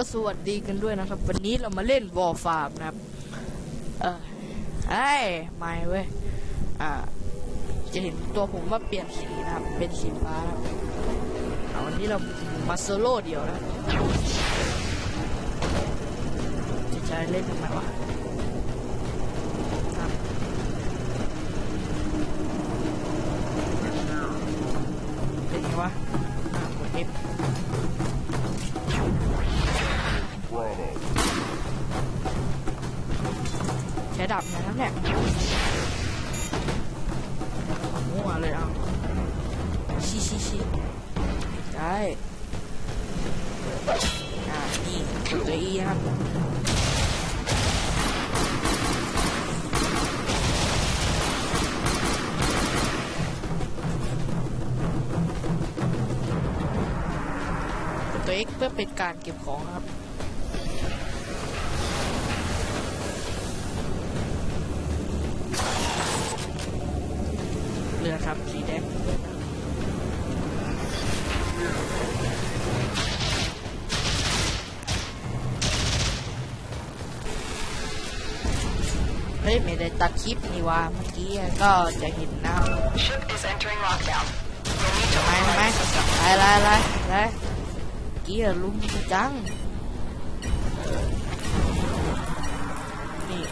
ก็สวัสดีกันด้วยนะครับ วันนี้เรามาเล่นวอลฟาร์มนะครับ เออไอ้ยไม่เว้ย อ่า จะเห็นตัวผมว่าเปลี่ยนสีนะครับ เป็นสีฟ้านะครับเอาวันนี้เรามาโซโล่เดียวนะ จะใช้เล่นทำไมวะเป็นไงวะอ่ากด F ใช้ดับนะครับเนี่ยเอามั่วเลยเอาชี้ชี้ชี้ได้อ่านี่กดตัว E นะครับกดตัว X เพื่อเป็นการเก็บของนะครับ เรือครับสีแดงเฮ้ยไม่ได้ตัดคลิปนี่ว่าเมื่อกี้ก็จะเห็นนะ Ship is entering lockdown. You'll need to ทำไมทำไมอะไรอะไรอะไรเมื่อกี้อะลุงจังนี่นี่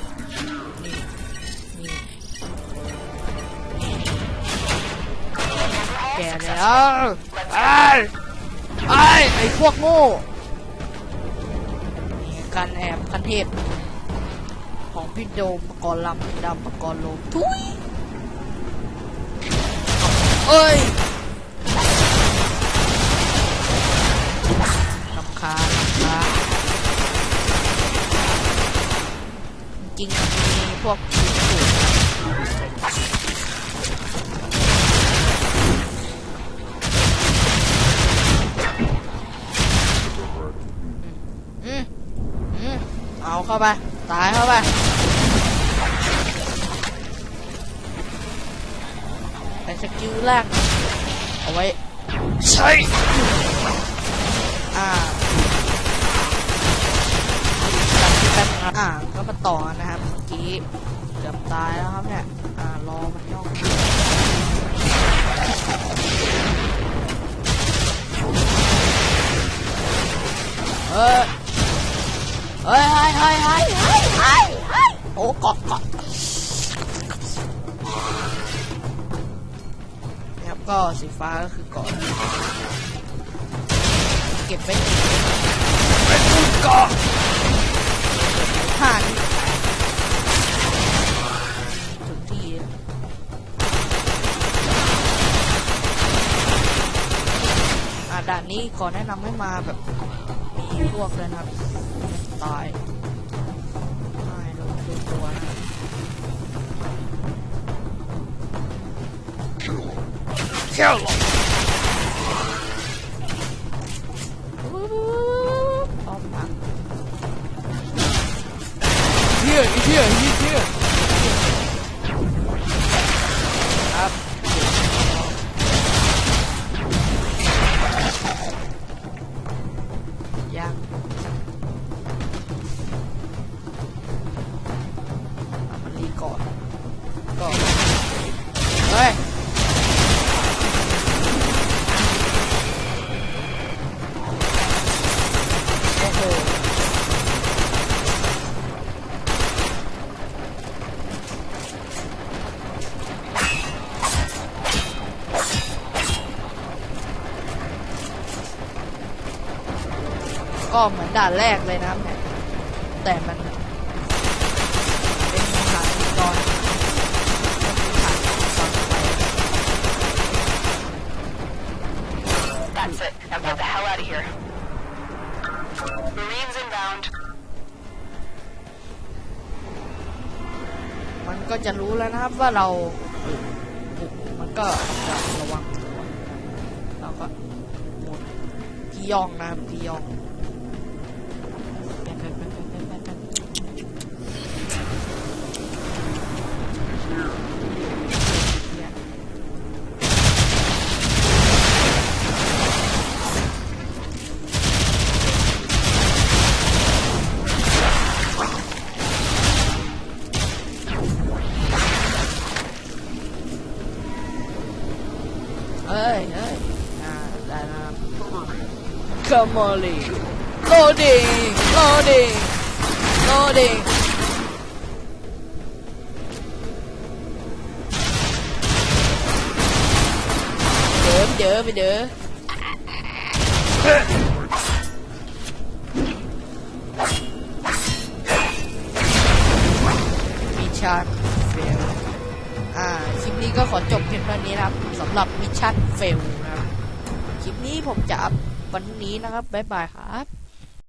แกแล้วไอ้ไอ้ไอ้พวกโง่การแอบคันเทพ ของพี่โดมปกรณ์ลำดำปกรณ์โลมทุยเอ้ยลำคาลำคาจริงมีพวกสูง อืมอืม เอาเข้าไปตายเข้าไปแต่สกิลแรกเอาไว้ใช่อ่าตัดที่แป๊บนึงครับอ่าก็มาต่อนะครับเมื่อกี้เกือบตายแล้วครับเนี่ยอ่ารอมันย่องเออ เฮ้ยเฮ้ยเฮ้ยเฮ้ยเฮ้ยเฮ้ยเฮ้ยโอ้กาะเกาะนะครับก็สีฟ้าก็คือเกาะเก็บไว้เป็นเกาะห่านถึงที่ด่านนี้ขอแนะนำให้มาแบบมีพวกเลยนะครับ ตายไม่ลงดูตัวนะ Kill him. ป้อมพังเฮียอีเฮียอีเฮีย ก็เหมือนด่านแรกเลยนะครับเนี่ยแต่มันเป็นฐานตอนฐานตอนไป That's it. Now get the hell out of here. Marines inbound. มันก็จะรู้แล้วนะครับว่าเราบุกมันก็จะระวังตัวเราก็หมุนพี่ยองนะครับพี่ยอง Come on loading loading loading เดิมเดิมไปเด้อมิชชั่นเฟลอ่าคลิปนี้ก็ขอจบเพียงเท่านี้นะครับสำหรับมิชชั่นเฟลนะครับ คลิปนี้ผมจะอัพ วันนี้นะครับ บ๊ายบายครับ